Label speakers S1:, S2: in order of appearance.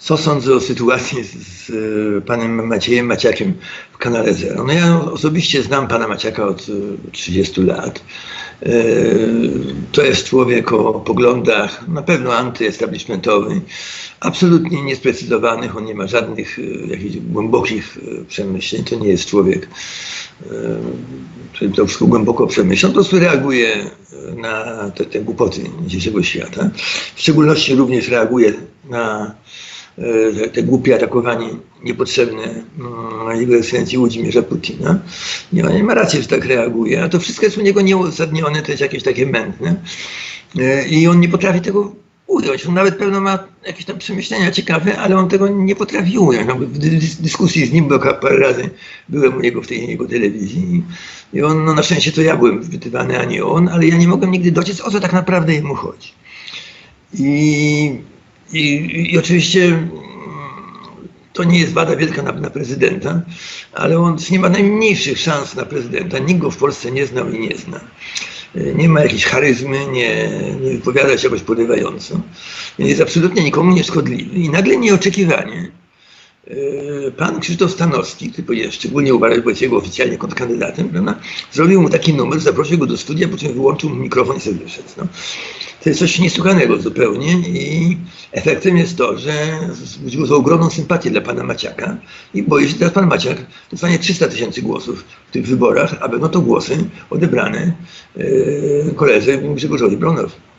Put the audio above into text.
S1: Co sądzę o sytuacji z, z e, panem Maciejem Maciakiem w kanale Zero? No ja osobiście znam pana Maciaka od e, 30 lat. E, To jest człowiek o poglądach na pewno antyestablishmentowy, absolutnie niesprecyzowanych, on nie ma żadnych e, jakichś głębokich e, przemyśleń, to nie jest człowiek, e, który to wszystko głęboko przemyśla, on po prostu reaguje e, na te, te głupoty dzisiejszego świata. W szczególności również reaguje na e, te, te głupie atakowanie niepotrzebne mm, jego ekscelencji Włodzimierza Putina. Nie, on nie ma racji, że tak reaguje, a to wszystko jest u niego nieuzasadnione, to jest jakieś takie mętne. E, I on nie potrafi tego ująć. On nawet pewno ma jakieś tam przemyślenia ciekawe, ale on tego nie potrafi ująć. No, w dys- dyskusji z nim, bo parę razy byłem u niego w tej jego telewizji i on, no na szczęście to ja byłem wpytywany, a nie on, ale ja nie mogłem nigdy dociec, o co tak naprawdę jemu chodzi. I, i, i oczywiście mm, to nie jest wada wielka na, na prezydenta, ale on nie ma najmniejszych szans na prezydenta. Nikt go w Polsce nie znał i nie zna. Y, Nie ma jakiejś charyzmy, nie, nie wypowiada się jakoś porywająco. Jest absolutnie nikomu nieszkodliwy i nagle nieoczekiwanie y, pan Krzysztof Stanowski, który powinien szczególnie uważać, bo jest jego oficjalnie kontrkandydatem, prawda? zrobił mu taki numer, zaprosił go do studia, po czym wyłączył mu mikrofon i sobie wyszedł. No. To jest coś niesłychanego zupełnie i efektem jest to, że wzbudziło to ogromną sympatię dla pana Maciaka i boję się, że teraz pan Maciak dostanie 300 tysięcy głosów w tych wyborach, a będą to głosy odebrane yy, koledze Grzegorzowi Braunowi.